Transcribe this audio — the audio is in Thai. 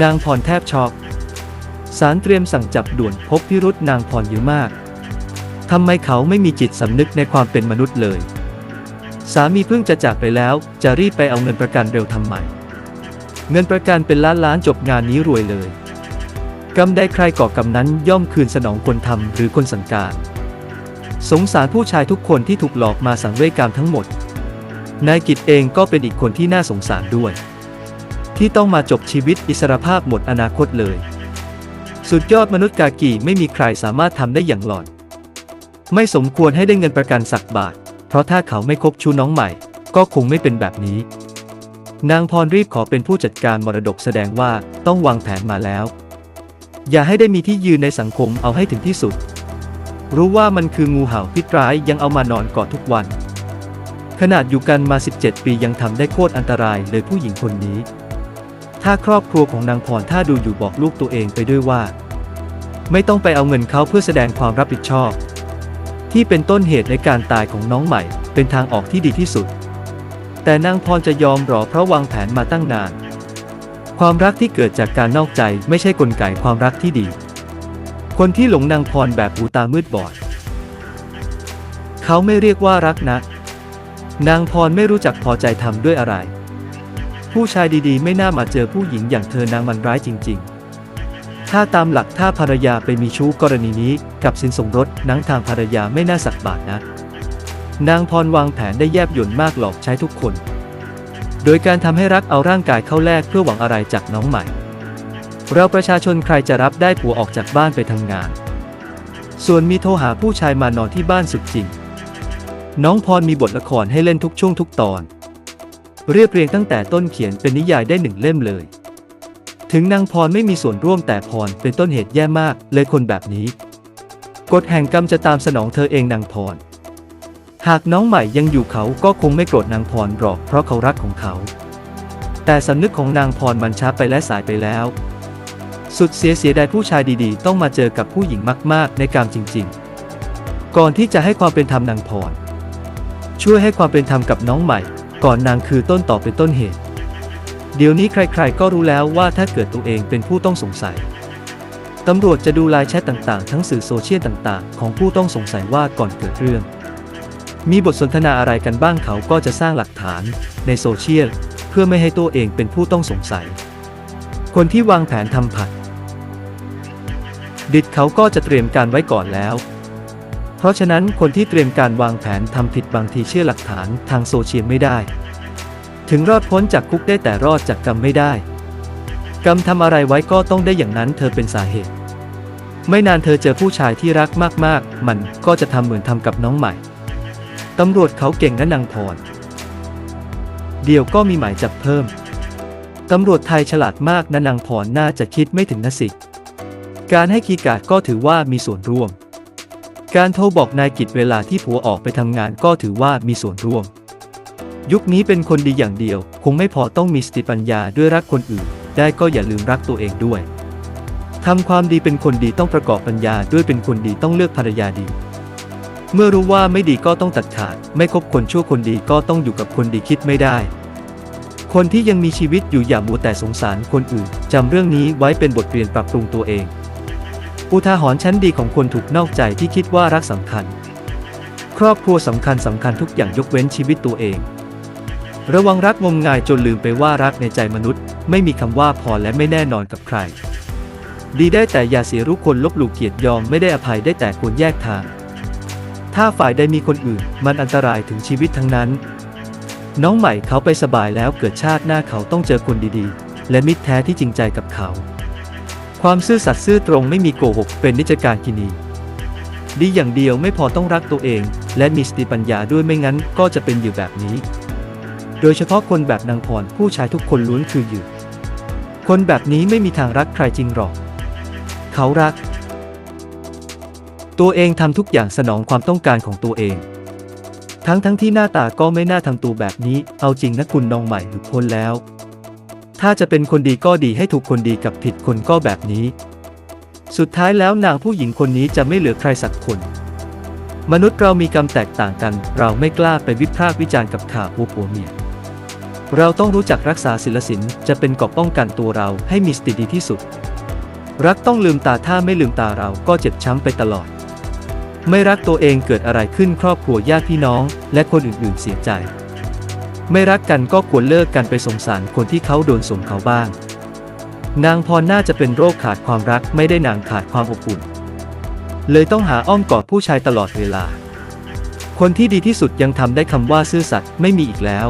นางพรแทบช็อกศาลเตรียมสั่งจับด่วนพบพิรุษนางพรเยอะมาก ทำไมเขาไม่มีจิตสำนึกในความเป็นมนุษย์เลย สามีเพิ่งจะจากไปแล้ว จะรีบไปเอาเงินประกันเร็วทำไม เงินประกันเป็นล้านล้านจบงานนี้รวยเลย กรรมใดใครก่อกรรมนั้นย่อมคืนสนองคนทำหรือคนสังการ สงสารผู้ชายทุกคนที่ถูกหลอกมาสังเวยกรรมทั้งหมด นายกิจเองก็เป็นอีกคนที่น่าสงสารด้วย ที่ต้องมาจบชีวิตอิสรภาพหมดอนาคตเลย สุดยอดมนุษย์กากีไม่มีใครสามารถทำได้อย่างหลอดไม่สมควรให้ได้เงินประกันสักบาท เพราะถ้าเขาไม่คบชูน้องใหม่ ก็คงไม่เป็นแบบนี้ นางพรรีบขอเป็นผู้จัดการมรดกแสดงว่าต้องวางแผนมาแล้ว อย่าให้ได้มีที่ยืนในสังคมเอาให้ถึงที่สุด รู้ว่ามันคืองูเห่าพิษร้ายยังเอามานอนกอดทุกวันขนาดอยู่กันมา 17 ปียังทำได้โคตรอันตรายเลยผู้หญิงคนนี้ ถ้าครอบครัวของนางพรถ้าดูอยู่บอกลูกตัวเองไปด้วยว่า ไม่ต้องไปเอาเงินเขาเพื่อแสดงความรับผิดชอบ ที่เป็นต้นเหตุในการตายของน้องใหม่ เป็นทางออกที่ดีที่สุด แต่นางพรจะยอมรอเพราะวางแผนมาตั้งนาน ความรักที่เกิดจากการนอกใจไม่ใช่กลไกความรักที่ดี คนที่หลงนางพรแบบหูตามืดบอด เขาไม่เรียกว่ารักนะ นางพรไม่รู้จักพอใจทำด้วยอะไร ผู้ชายดีๆ ไม่น่ามาเจอผู้หญิงอย่างเธอนางมันร้ายจริง ๆ ถ้าตามหลักถ้าภรรยาไปมีชู้กรณีนี้กับสินสมรสนังทางภรรยาไม่น่าสักบาทนะ นางพรวางแผนได้แยบยลมากหลอกใช้ทุกคน โดยการทำให้รักเอาร่างกายเข้าแลกเพื่อหวังอะไรจากน้องใหม่ เราประชาชนใครจะรับได้ผัวออกจากบ้านไปทำงาน ส่วนมีโทรหาผู้ชายมานอนที่บ้านสุดจริง น้องพรมีบทละครให้เล่นทุกช่วงทุกตอน เรียบเรียงตั้งแต่ต้นเขียนเป็นนิยายได้หนึ่งเล่มเลย ถึงนางพรไม่มีส่วนร่วมแต่พรเป็นต้นเหตุแย่มากเลยคนแบบนี้ กฎแห่งกรรมจะตามสนองเธอเองนางพร หากน้องใหม่ยังอยู่เขาก็คงไม่โกรธนางพรหรอก เพราะเขารักของเขา แต่สำนึกของนางพรมันช้าไปและสายไปแล้ว สุดเสียเสียดายผู้ชายดีๆ ต้องมาเจอกับผู้หญิงมาก ๆ ในกรรมจริง ๆ ก่อนที่จะให้ความเป็นธรรมนางพรช่วยให้ความเป็นธรรมกับน้องใหม่ ก่อนนางคือต้นต่อเป็นต้นเหตุ เดี๋ยวนี้ใครๆก็รู้แล้วว่าถ้าเกิดตัวเองเป็นผู้ต้องสงสัยตำรวจจะดูลน์แชทต่างๆ ทั้งสื่อโซเชียลต่างๆ ของผู้ต้องสงสัยว่าก่อนเกิดเรื่อง มีบทสนทนาอะไรกันบ้างเขาก็จะสร้างหลักฐานในโซเชียลเพื่อไม่ให้ตัวเองเป็นผู้ต้องสงสัย คนที่วางแผนทำผัดดิดเขาก็จะเตรียมการไว้ก่อนแล้ว เพราะฉะนั้นคนที่เตรียมการวางแผนทำผิดบางทีเชื่อหลักฐานทางโซเชียลไม่ได้ ถึงรอดพ้นจากคุกได้แต่รอดจากกรรมไม่ได้ กรรมทำอะไรไว้ก็ต้องได้อย่างนั้นเธอเป็นสาเหตุ ไม่นานเธอเจอผู้ชายที่รักมากๆ มันก็จะทำเหมือนทำกับน้องใหม่ตำรวจเขาเก่งนะนางพรเดี๋ยวก็มีหมายจับเพิ่ม ตำรวจไทยฉลาดมากนะนางพรน่าจะคิดไม่ถึงนะสิ การให้คีย์การ์ดก็ถือว่ามีส่วนร่วม การโทรบอกนายกิจเวลาที่ผัวออกไปทำงานก็ถือว่ามีส่วนร่วม ยุคนี้เป็นคนดีอย่างเดียว คงไม่พอต้องมีสติปัญญาด้วยรักคนอื่น ได้ก็อย่าลืมรักตัวเองด้วยทำความดีเป็นคนดีต้องประกอบปัญญาด้วยเป็นคนดีต้องเลือกภรรยาดี เมื่อรู้ว่าไม่ดีก็ต้องตัดขาด ไม่คบคนชั่วคนดีก็ต้องอยู่กับคนดีคิดไม่ได้ คนที่ยังมีชีวิตอยู่อย่ามัวแต่สงสารคนอื่นจำเรื่องนี้ไว้เป็นบทเรียนปรับปรุงตัวเอง อุทาหรณ์ชั้นดีของคนถูกนอกใจที่คิดว่ารักสำคัญ ครอบครัวสำคัญสำคัญทุกอย่างยกเว้นชีวิตตัวเอง ระวังรักงมงายจนลืมไปว่ารักในใจมนุษย์ ไม่มีคำว่าพอและไม่แน่นอนกับใคร ดีได้แต่อย่าเสียรู้คนลบหลู่เกียรติยอมไม่ได้อภัยได้แต่ควรแยกทาง ถ้าฝ่ายใดมีคนอื่น มันอันตรายถึงชีวิตทั้งนั้น น้องใหม่เขาไปสบายแล้วเกิดชาติหน้าเขาต้องเจอคนดีๆ และมิตรแท้ที่จริงใจกับเขา ความซื่อสัตย์ซื่อตรงไม่มีโกหกเป็นนิจการกินีดีอย่างเดียวไม่พอต้องรักตัวเอง และมีสติปัญญาด้วยไม่งั้นก็จะเป็นอยู่แบบนี้ โดยเฉพาะคนแบบนางพรผู้ชายทุกคนล้วนคืออยู่ คนแบบนี้ไม่มีทางรักใครจริงหรอก เขารัก ตัวเองทำทุกอย่างสนองความต้องการของตัวเอง ทั้งทั้งที่หน้าตาก็ไม่น่าทำตัวแบบนี้ เอาจริงนะคุณน้องใหม่หลุดพ้นแล้ว ถ้าจะเป็นคนดีก็ดีให้ถูกคนดีกับผิดคนก็แบบนี้ สุดท้ายแล้วนางผู้หญิงคนนี้จะไม่เหลือใครสักคน มนุษย์เรามีกรรมแตกต่างกัน เราไม่กล้าไปวิพากษ์วิจารณ์กับข่าวผัวผัวเมียเราต้องรู้จักรักษาศีลสินจะเป็นกราะป้องกันตัวเราให้มีสติดีที่สุด รักต้องลืมตาถ้าไม่ลืมตาเราก็เจ็บช้ำไปตลอด ไม่รักตัวเองเกิดอะไรขึ้นครอบครัวญาติพี่น้อง และคนอื่นๆเสียใจ ไม่รักกันก็ควรเลิกกันไปสงสารคนที่เขาโดนสมเขาบ้าง นางพรน่าจะเป็นโรคขาดความรักไม่ได้นางขาดความอบอุ่น เลยต้องหาอ้อมกอดผู้ชายตลอดเวลา คนที่ดีที่สุดยังทำได้คำว่าซื่อสัตย์ไม่มีอีกแล้ว